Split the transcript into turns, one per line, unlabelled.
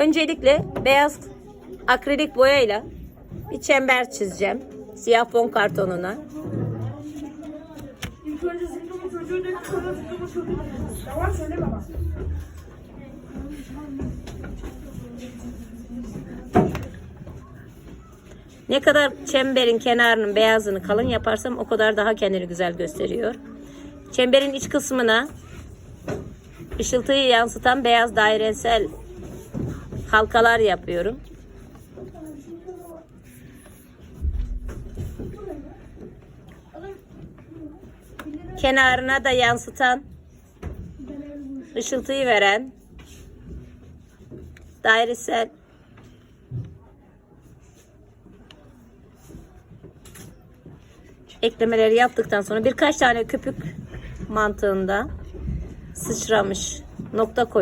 Öncelikle beyaz akrilik boyayla bir çember çizeceğim. Siyah fon kartonuna. Ne kadar çemberin kenarının beyazını kalın yaparsam o kadar daha kendini güzel gösteriyor. Çemberin iç kısmına ışıltıyı yansıtan beyaz dairesel halkalar yapıyorum. Kenarına da yansıtan ışıltıyı veren dairesel eklemeleri yaptıktan sonra birkaç tane köpük mantığında sıçramış nokta koyuyorum.